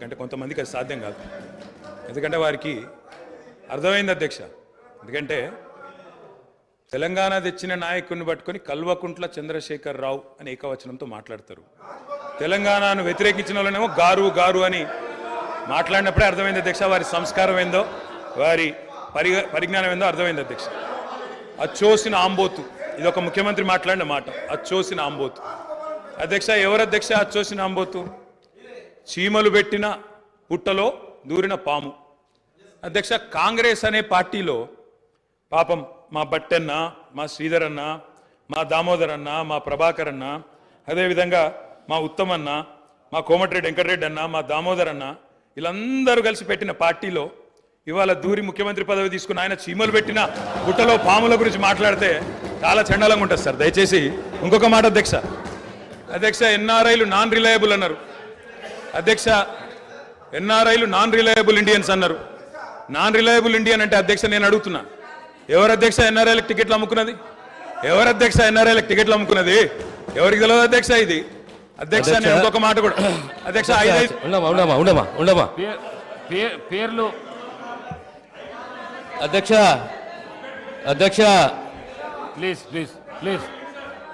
ఎందుకంటే కొంతమందికి అది సాధ్యం కాదు. ఎందుకంటే వారికి అర్థమైంది అధ్యక్ష. ఎందుకంటే తెలంగాణ తెచ్చిన నాయకుడిని పట్టుకొని కల్వకుంట్ల చంద్రశేఖర్ రావు అని ఏకవచనంతో మాట్లాడతారు. తెలంగాణను వ్యతిరేకించిన వాళ్ళనేమో గారు గారు అని మాట్లాడినప్పుడే అర్థమైంది అధ్యక్ష. వారి సంస్కారం ఏందో వారి పరి పరిజ్ఞానం ఏందో అర్థమైంది అధ్యక్ష. అచ్చోసిన ఆంబోతు. ఇది ఒక ముఖ్యమంత్రి మాట్లాడిన మాట. అచ్చోసిన ఆంబోతు. అధ్యక్ష ఎవరు అధ్యక్ష అచ్చోసిన ఆంబోతు? చీమలు పెట్టిన పుట్టలో దూరిన పాము. అధ్యక్ష కాంగ్రెస్ అనే పార్టీలో పాపం మా బట్టన్న మా శ్రీధర్ అన్న మా దామోదర్ అన్న మా ప్రభాకర్ అన్న అదేవిధంగా మా ఉత్తమన్న మా కోమటిరెడ్డి వెంకటరెడ్డి అన్న మా దామోదర్ అన్న వీళ్ళందరూ కలిసి పెట్టిన పార్టీలో ఇవాళ దూరి ముఖ్యమంత్రి పదవి తీసుకున్న ఆయన చీమలు పెట్టిన గుట్టలో పాముల గురించి మాట్లాడితే చాలా చండాలంగా ఉంటుంది సార్. దయచేసి ఇంకొక మాట అధ్యక్ష. అధ్యక్ష ఎన్ఆర్ఐలు నాన్ రిలయబుల్ అన్నారు. అధ్యక్ష ఎన్ఆర్ఐలు నాన్ రిలయబుల్ ఇండియన్స్ అన్నారు. నాన్ రిలయబుల్ ఇండియన్ అంటే అధ్యక్ష నేను అడుగుతున్నా. ఎవరు అధ్యక్ష ఎన్ఆర్ఐలకు టికెట్లు అమ్ముకున్నది? ఎవరు అధ్యక్ష ఎన్ఆర్ఐలకు టికెట్లు అమ్ముకున్నది? ఎవరికి తెలియదు అధ్యక్ష ఇది? అధ్యక్ష నేను ఇంకొక మాట కూడా అధ్యక్ష ఉండమా ఉండమా ఉండమా పేర్లు అధ్యక్ష అధ్యక్ష. Please please please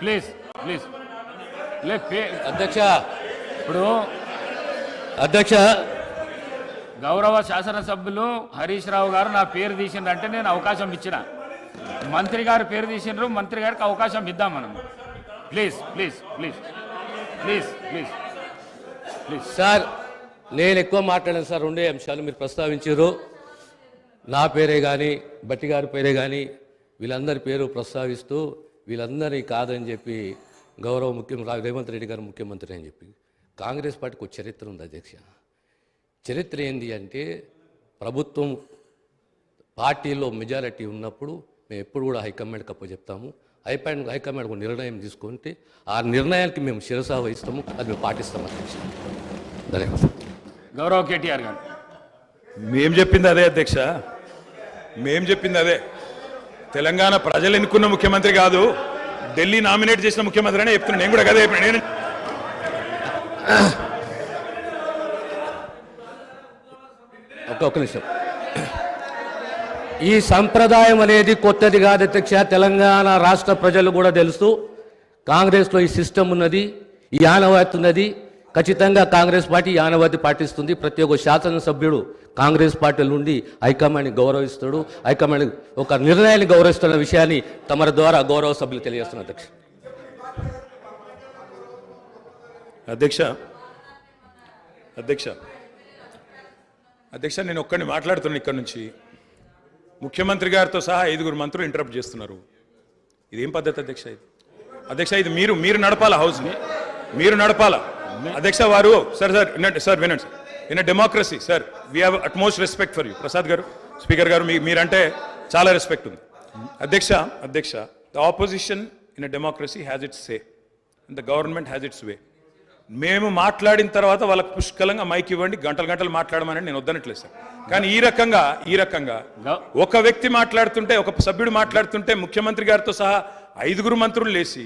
please please. అధ్యక్ష. ఇప్పుడు అధ్యక్ష. గౌరవ శాసనసభ్యులు హరీష్ రావు గారు నా పేరు తీసిండ్రంటే నేను అవకాశం ఇచ్చిన. మంత్రి గారు పేరు తీసిండ్రు మంత్రి గారికి అవకాశం ఇద్దాం మనం. Please please please please please please. Sir నేను ఎక్కువ మాట్లాడాను సార్ రెండే అంశాలు మీరు ప్రస్తావించారు. నా పేరే కానీ బట్టి గారి పేరే కానీ వీళ్ళందరి పేరు ప్రస్తావిస్తూ వీళ్ళందరినీ కాదని చెప్పి గౌరవ ముఖ్యమంత్రి రేవంత్ రెడ్డి గారు ముఖ్యమంత్రి అని చెప్పి కాంగ్రెస్ పార్టీకి ఒక చరిత్ర ఉంది అధ్యక్ష. చరిత్ర ఏంటి అంటే ప్రభుత్వం పార్టీలో మెజారిటీ ఉన్నప్పుడు మేము ఎప్పుడు కూడా హైకమాండ్కి అప్పచెప్తాము హైకమాండ్ హైకమాండ్ ఒక నిర్ణయం తీసుకుంటే ఆ నిర్ణయానికి మేము శిరసా వహిస్తాము అది మేము పాటిస్తాం అధ్యక్ష. ధన్యవాదాలు. గౌరవ కేటీఆర్ గారు. మేం చెప్పింది అదే అధ్యక్ష. మేం చెప్పింది అదే. తెలంగాణ ప్రజలు ఎన్నుకున్న ముఖ్యమంత్రి కాదు ఢిల్లీ నామినేట్ చేసిన ముఖ్యమంత్రి అనే చెప్తున్నా. నేను కూడా అదే చెప్పిన. నేను ఒక్క నిమిషం. ఈ సంప్రదాయం అనేది కొత్తది కాదు అధ్యక్ష. తెలంగాణ రాష్ట్ర ప్రజలు కూడా తెలుసు. కాంగ్రెస్లో ఈ సిస్టమ్ ఉన్నది ఈ ఆనవాతి ఉన్నది. ఖచ్చితంగా కాంగ్రెస్ పార్టీ ఈ ఆనవాతి పాటిస్తుంది. ప్రతి ఒక్క శాసనసభ్యుడు కాంగ్రెస్ పార్టీ నుండి హైకమాండ్ని గౌరవిస్తాడు. హైకమాండ్ ఒక నిర్ణయాన్ని గౌరవిస్తున్న విషయాన్ని తమరి ద్వారా గౌరవ సభ్యులు తెలియజేస్తున్నారు అధ్యక్ష. అధ్యక్ష అధ్యక్ష అధ్యక్ష నేను ఒక్కడిని మాట్లాడుతున్నాను ఇక్కడ నుంచి. ముఖ్యమంత్రి గారితో సహా ఐదుగురు మంత్రులు ఇంటరప్ట్ చేస్తున్నారు. ఇదేం పద్ధతి అధ్యక్ష ఇది? అధ్యక్ష ఇది మీరు మీరు నడపాలా హౌస్ని మీరు నడపాలా? అధ్యక్ష వారు సార్ సార్ వినండి సార్ వినండి sir in democracy sir we have utmost respect for you Prasad garu speaker garu మీ మీరంటే చాలా రెస్పెక్ట్ ఉంది. అధ్యక్ష అధ్యక్ష the opposition in democracy has its say the government has its way మేము మాట్లాడిన తర్వాత వాళ్ళకి పుష్కలంగా మైక్ ఇవ్వండి గంటలు గంటలు మాట్లాడమని నేను వద్దనట్లేదు సార్. కానీ ఈ రకంగా ఈ రకంగా ఒక వ్యక్తి మాట్లాడుతుంటే ఒక సభ్యుడు మాట్లాడుతుంటే ముఖ్యమంత్రి గారితో సహా ఐదుగురు మంత్రులు లేచి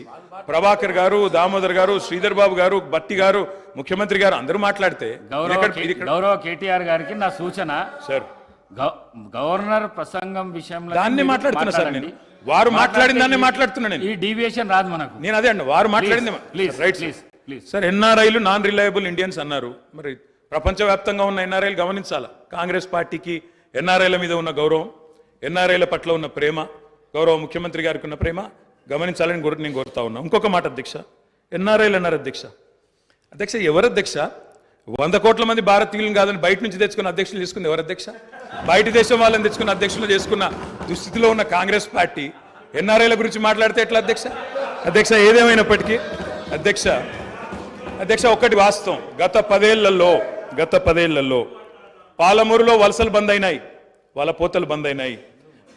ప్రభాకర్ గారు దామోదర్ గారు శ్రీధర్ బాబు గారు బట్టి గారు ముఖ్యమంత్రి గారు అందరూ మాట్లాడితే గౌరవ కేటీఆర్ గారికి నా సూచన సార్. గవ- గవర్నర్ ప్రసంగం విషయంలో దాన్ని మాట్లాడుతున్నా సార్. నేను. వారు మాట్లాడిన దాన్ని మాట్లాడుతున్నా నేను. ఈ డీవియేషన్ రాదు మనకు. నేను అదే అండి వారు మాట్లాడింది please right please please sir ఎన్ఆర్ఐలు నాన్ రిలయబుల్ ఇండియన్స్ అన్నారు. మరి ప్రపంచవ్యాప్తంగా ఉన్న ఎన్ఆర్ఐలు గమనించాలా? కాంగ్రెస్ పార్టీకి ఎన్ఆర్ఐల మీద ఉన్న గౌరవం ఎన్ఆర్ఐల పట్ల ఉన్న ప్రేమ గౌరవ ముఖ్యమంత్రి గారికి ఉన్న ప్రేమ గమనించాలని కోరు నేను కోరుతా ఉన్నా. ఇంకొక మాట అధ్యక్ష. ఎన్ఆర్ఐలు అన్నారు అధ్యక్ష. అధ్యక్ష ఎవరు అధ్యక్ష? వంద కోట్ల మంది భారతీయులను కాదని బయట నుంచి తెచ్చుకున్న అధ్యక్షులు తీసుకుంది ఎవరు అధ్యక్ష? బయట దేశం వాళ్ళని తెచ్చుకున్న అధ్యక్షులు చేసుకున్న దుస్థితిలో ఉన్న కాంగ్రెస్ పార్టీ ఎన్ఆర్ఐల గురించి మాట్లాడితే ఎట్లా అధ్యక్ష? అధ్యక్ష ఏదేమైనప్పటికీ అధ్యక్ష అధ్యక్ష ఒక్కటి వాస్తవం. గత పదేళ్ళలో గత పదేళ్ళలో పాలమూరులో వలసలు బంద్ అయినాయి. వాళ్ళ పోతలు బంద్ అయినాయి.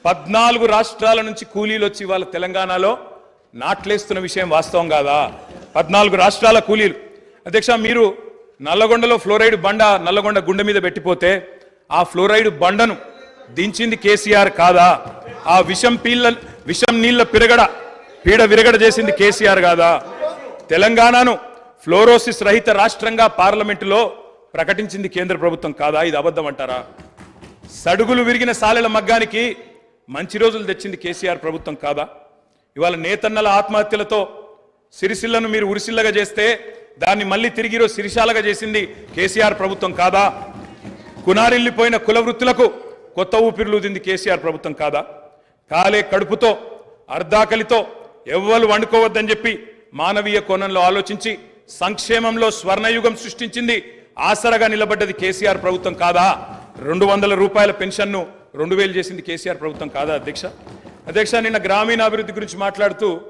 పద్నాలుగు రాష్ట్రాల నుంచి కూలీలు వచ్చి వాళ్ళ తెలంగాణలో నాట్లేస్తున్న విషయం వాస్తవం కాదా? పద్నాలుగు రాష్ట్రాల కూలీలు. అధ్యక్ష మీరు నల్లగొండలో ఫ్లోరైడ్ బండ నల్లగొండ గుండె మీద పెట్టిపోతే ఆ ఫ్లోరైడ్ బండను దించింది కేసీఆర్ కాదా? ఆ విషం పీళ్ళ విషం నీళ్ళ పిరగడ పీడ విరగడ చేసింది కేసీఆర్ కాదా? తెలంగాణను ఫ్లోరోసిస్ రహిత రాష్ట్రంగా పార్లమెంటులో ప్రకటించింది కేంద్ర ప్రభుత్వం కాదా? ఇది అబద్ధం అంటారా? సడుగులు విరిగిన సాలెల మగ్గానికి మంచి రోజులు తెచ్చింది కేసీఆర్ ప్రభుత్వం కాదా? ఇవాళ నేతన్నల ఆత్మహత్యలతో సిరిసిల్లను మీరు ఉరిసిల్లగా చేస్తే దాన్ని మళ్ళీ తిరిగి సిరిశాలగా చేసింది కేసీఆర్ ప్రభుత్వం కాదా? కునారిల్లిపోయిన కుల వృత్తులకు కొత్త ఊపిరులుదింది కేసీఆర్ ప్రభుత్వం కాదా? కాలే కడుపుతో అర్ధాకలితో ఎవ్వరు వండుకోవద్దని చెప్పి మానవీయ కోణంలో ఆలోచించి సంక్షేమంలో స్వర్ణయుగం సృష్టించింది ఆసరగా నిలబడ్డది కేసీఆర్ ప్రభుత్వం కాదా? రెండు వందల రూపాయల పెన్షన్ను రెండు వేలు చేసింది కేసీఆర్ ప్రభుత్వం కాదా అధ్యక్ష? అధ్యక్ష నిన్న గ్రామీణాభివృద్ధి గురించి మాట్లాడుతూ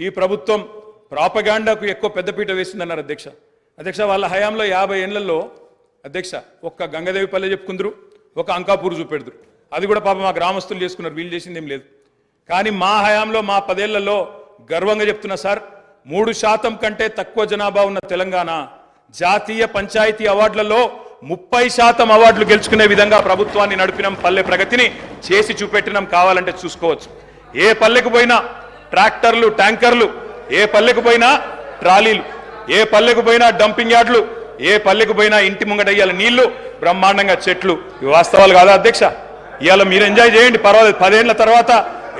ఈ ప్రభుత్వం ప్రాపగాండాకు ఎక్కువ పెద్దపీట వేసిందన్నారు అధ్యక్ష. అధ్యక్ష వాళ్ళ హయాంలో యాభై ఏళ్ళలో అధ్యక్ష ఒక్క గంగదేవిపల్లె చెప్పుకుందరు ఒక అంకాపూర్ చూపెడుదురు. అది కూడా పాప మా గ్రామస్తులు చేసుకున్నారు వీళ్ళు చేసింది ఏం లేదు. కానీ మా హయాంలో మా పదేళ్ళలో గర్వంగా చెప్తున్నా సార్ మూడు శాతం కంటే తక్కువ జనాభా ఉన్న తెలంగాణ జాతీయ పంచాయతీ అవార్డులలో ముప్పై శాతం అవార్డులు గెలుచుకునే విధంగా ప్రభుత్వాన్ని నడిపినం పల్లె ప్రగతిని చేసి చూపెట్టినం కావాలంటే చూసుకోవచ్చు. ఏ పల్లెకు పోయినా ట్రాక్టర్లు ట్యాంకర్లు ఏ పల్లెకు పోయినా ట్రాలీలు ఏ పల్లెకు పోయినా డంపింగ్ యార్డ్లు ఏ పల్లెకు పోయినా ఇంటి ముంగట ఇయ్యాల నీళ్ళు బ్రహ్మాండంగా చెట్లు. ఇవి వాస్తవాలు కాదా అధ్యక్ష? ఇవాళ మీరు ఎంజాయ్ చేయండి పర్వాలేదు. పదేళ్ళ తర్వాత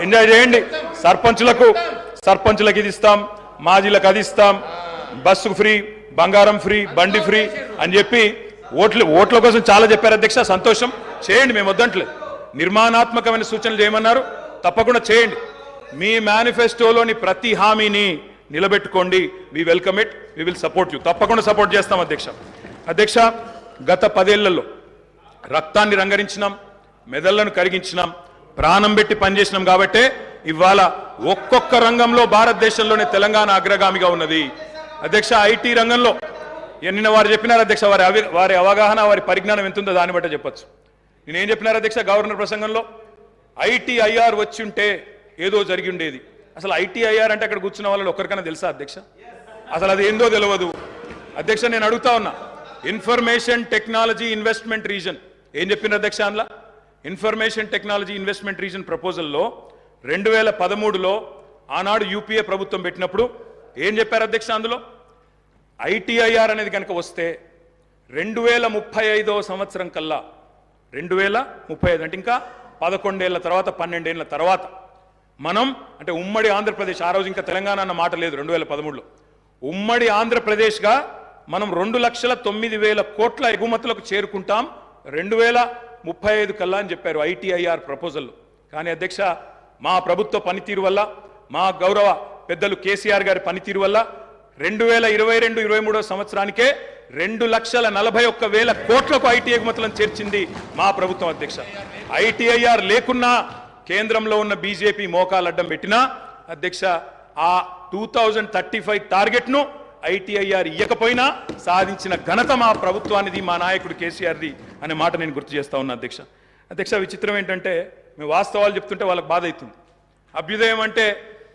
ఎంజాయ్ చేయండి. సర్పంచులకు సర్పంచులకు ఇది ఇస్తాం. మాజీలకు అది ఇస్తాం. బస్సు ఫ్రీ బంగారం ఫ్రీ బండి ఫ్రీ అని చెప్పి ఓట్లు ఓట్ల కోసం చాలా చెప్పారు అధ్యక్ష. సంతోషం. చేయండి మేము వద్దంటలేదు. నిర్మాణాత్మకమైన సూచనలు చేయమన్నారు. తప్పకుండా చేయండి. మీ మేనిఫెస్టోలోని ప్రతి హామీని నిలబెట్టుకోండి. We welcome it we will support you తప్పకుండా సపోర్ట్ చేస్తాం అధ్యక్ష. అధ్యక్ష గత పదేళ్ళలో రక్తాన్ని రంగరించినాం మెదళ్ళను కరిగించినాం ప్రాణం పెట్టి పనిచేసినాం కాబట్టే ఇవాళ ఒక్కొక్క రంగంలో భారతదేశంలోనే తెలంగాణ అగ్రగామిగా ఉన్నది. అధ్యక్ష ఐటీ రంగంలో నిన్న వారు చెప్పినారు అధ్యక్ష వారి అవి వారి అవగాహన వారి పరిజ్ఞానం ఎంత ఉందో దాన్ని బట్టే చెప్పొచ్చు. నేనేం చెప్పినారు అధ్యక్ష గవర్నర్ ప్రసంగంలో? ఐటీఐఆర్ వచ్చి ఉంటే ఏదో జరిగి ఉండేది అసలు ఐటీఐఆర్ అంటే అక్కడ కూర్చున్న వాళ్ళు ఒక్కరికైనా తెలుసా అధ్యక్ష? అసలు అది ఏందో తెలియదు అధ్యక్ష నేను అడుగుతా ఉన్నా. Information technology investment region. ఏం చెప్పిన అధ్యక్ష అందులో? ఇన్ఫర్మేషన్ టెక్నాలజీ ఇన్వెస్ట్మెంట్ రీజన్ ప్రపోజల్లో రెండు వేల పదమూడులో ఆనాడు యూపీఏ ప్రభుత్వం పెట్టినప్పుడు ఏం చెప్పారు అధ్యక్ష అందులో? ఐటీఐఆర్ అనేది కనుక వస్తే రెండు వేల ముప్పై ఐదవ సంవత్సరం కల్లా రెండు వేల ముప్పై ఐదు అంటే ఇంకా పదకొండేళ్ళ తర్వాత పన్నెండేళ్ళ తర్వాత మనం అంటే ఉమ్మడి ఆంధ్రప్రదేశ్ ఆ రోజు ఇంకా తెలంగాణ అన్న మాట లేదు రెండు వేల పదమూడులో. ఉమ్మడి ఆంధ్రప్రదేశ్గా మనం రెండు లక్షల తొమ్మిది వేల కోట్ల ఎగుమతులకు చేరుకుంటాం రెండు వేల ముప్పై ఐదు కల్లా అని చెప్పారు ఐటీఐఆర్ ప్రపోజల్లో కానీ అధ్యక్ష మా ప్రభుత్వ పనితీరు వల్ల మా గౌరవ పెద్దలు కేసీఆర్ గారి పనితీరు వల్ల రెండు వేల ఇరవై రెండు ఇరవై మూడో సంవత్సరానికే రెండు లక్షల నలభై ఒక్క వేల కోట్లకు ఐటీ ఎగుమతులను చేర్చింది మా ప్రభుత్వం అధ్యక్ష. ఐటీఐఆర్ లేకున్నా కేంద్రంలో ఉన్న బీజేపీ మోకాలు అడ్డం పెట్టినా అధ్యక్ష ఆ టూ థౌజండ్ థర్టీ ఫైవ్ టార్గెట్ను ఐటీఐఆర్ ఇవ్వకపోయినా సాధించిన ఘనత మా ప్రభుత్వానిది మా నాయకుడు కేసీఆర్ది అనే మాట నేను గుర్తు చేస్తా ఉన్నా అధ్యక్ష. అధ్యక్ష విచిత్రం ఏంటంటే మేము వాస్తవాలు చెప్తుంటే వాళ్ళకి బాధ అవుతుంది. అభ్యుదయం అంటే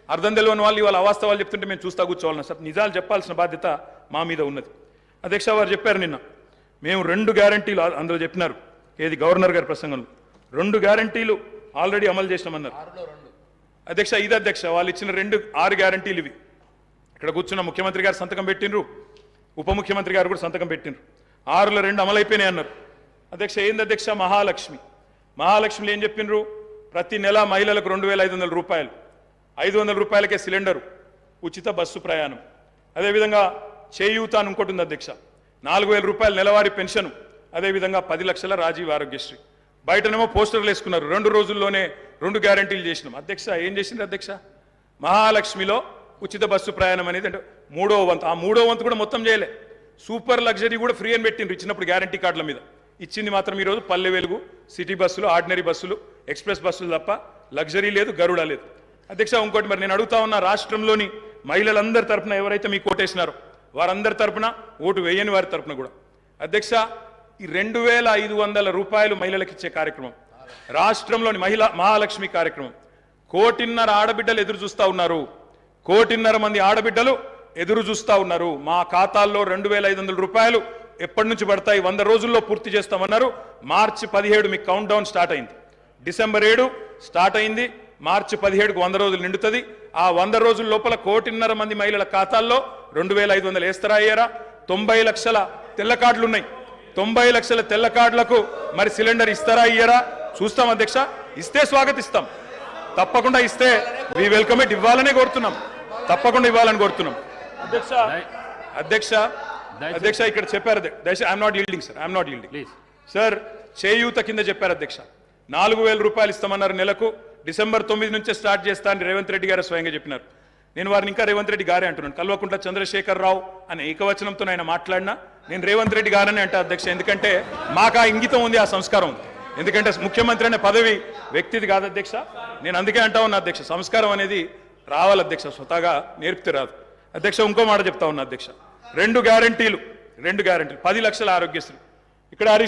అర్థం తెలియని వాళ్ళు ఇవాళ అవాస్తవాలు చెప్తుంటే మేము చూస్తా కూర్చోవాలన్నా సార్. నిజాలు చెప్పాల్సిన బాధ్యత మా మీద ఉన్నది. అధ్యక్ష వారు చెప్పారు నిన్న. మేము రెండు గ్యారంటీలు అందులో చెప్పినారు. ఏది గవర్నర్ గారి ప్రసంగంలో. రెండు గ్యారంటీలు ఆల్రెడీ అమలు చేసినామన్నారు. అధ్యక్ష ఇది అధ్యక్ష వాళ్ళు ఇచ్చిన రెండు ఆరు గ్యారంటీలు ఇవి. ఇక్కడ కూర్చున్న ముఖ్యమంత్రి గారు సంతకం పెట్టినరు ఉప ముఖ్యమంత్రి గారు కూడా సంతకం పెట్టినరు ఆరులో రెండు అమలైపోయినాయి అన్నారు. అధ్యక్ష ఏంది అధ్యక్ష? మహాలక్ష్మి. మహాలక్ష్మిలో ఏం చెప్పినరు? ప్రతి నెల మహిళలకు రెండు వేల ఐదు వందల రూపాయలు. ఐదు వందల రూపాయలకే సిలిండరు ఉచిత బస్సు ప్రయాణం. అదేవిధంగా చేయూత అని ఇంకోటి ఉంది అధ్యక్ష. నాలుగు వేల రూపాయల నెలవారీ పెన్షన్ అదేవిధంగా పది లక్షల రాజీవ్ ఆరోగ్యశ్రీ. బయటనేమో పోస్టర్లు వేసుకున్నారు. రెండు రోజుల్లోనే రెండు గ్యారంటీలు చేసినాం. అధ్యక్ష ఏం చేసింది అధ్యక్ష? మహాలక్ష్మిలో ఉచిత బస్సు ప్రయాణం అనేది అంటే మూడో వంతు. ఆ మూడో వంతు కూడా మొత్తం చేయలే. సూపర్ లగ్జరీ కూడా ఫ్రీ అని పెట్టిండ్రు. ఇచ్చినప్పుడు గ్యారంటీ కార్డుల మీద. ఇచ్చింది మాత్రం ఈరోజు పల్లె వెలుగు సిటీ బస్సులు ఆర్డినరీ బస్సులు ఎక్స్ప్రెస్ బస్సులు తప్ప లగ్జరీ లేదు గరుడ లేదు. అధ్యక్ష ఇంకోటి మరి నేను అడుగుతా ఉన్న రాష్ట్రంలోని మహిళలందరి తరఫున ఎవరైతే మీకు ఓటేసినారో వారందరి తరఫున ఓటు వేయని వారి తరపున కూడా. అధ్యక్ష ఈ రెండు వేల ఐదు వందల రూపాయలు మహిళలకు ఇచ్చే కార్యక్రమం రాష్ట్రంలోని మహిళా మహాలక్ష్మి కార్యక్రమం. కోటిన్నర ఆడబిడ్డలు ఎదురు చూస్తా ఉన్నారు. కోటిన్నర మంది ఆడబిడ్డలు ఎదురు చూస్తా ఉన్నారు. మా ఖాతాల్లో రెండు వేల ఐదు వందల రూపాయలు ఎప్పటి నుంచి పడతాయి? వంద రోజుల్లో పూర్తి చేస్తామన్నారు. మార్చి పదిహేడు మీకు కౌంట్ డౌన్ స్టార్ట్ అయింది. డిసెంబర్ ఏడు స్టార్ట్ అయింది. మార్చి పదిహేడుకు వంద రోజులు నిండుతుంది. ఆ వంద రోజుల లోపల కోటిన్నర మంది మహిళల ఖాతాల్లో రెండు వేల ఐదు వందలు వేస్తారా అయ్యారా తొంభై లక్షల తెల్ల కార్డులు ఉన్నాయి. తొంభై లక్షల తెల్ల కార్డులకు మరి సిలిండర్ ఇస్తారా ఇయ్యరా చూస్తాం అధ్యక్ష. ఇస్తే స్వాగతిస్తాం. తప్పకుండా ఇస్తే వి వెల్కమ్ ఇట్ ఇవ్వాలనే కోరుతున్నాం. తప్పకుండా ఇవ్వాలని కోరుతున్నాం. అధ్యక్ష. అధ్యక్ష అధ్యక్ష ఇక్కడ చెప్పారు దయచేసి I'm not yielding sir I'm not yielding please sir చేయూత కింద చెప్పారు అధ్యక్ష. నాలుగు వేల రూపాయలు ఇస్తామన్నారు నెలకు. డిసెంబర్ తొమ్మిది నుంచే స్టార్ట్ చేస్తా అని రేవంత్ రెడ్డి గారు స్వయంగా చెప్పినారు. నేను వారిని ఇంకా రేవంత్ రెడ్డి గారే అంటున్నాను. కల్వకుంట్ల చంద్రశేఖర్ రావు అనే ఏకవచనంతో ఆయన మాట్లాడినా నేను రేవంత్ రెడ్డి గారని అంటే అధ్యక్ష. ఎందుకంటే మాకు ఆ ఇంగితం ఉంది ఆ సంస్కారం ఉంది. ఎందుకంటే ముఖ్యమంత్రి అనే పదవి వ్యక్తిది కాదు అధ్యక్ష. నేను అందుకే అంటా ఉన్నా అధ్యక్ష సంస్కారం అనేది రావాలి అధ్యక్ష స్వతహాగా నేర్పితే రాదు. అధ్యక్ష ఇంకో మాట చెప్తా ఉన్నా అధ్యక్ష. రెండు గ్యారంటీలు రెండు గ్యారంటీలు పది లక్షల ఆరోగ్యశ్రీ. ఇక్కడ హరీష్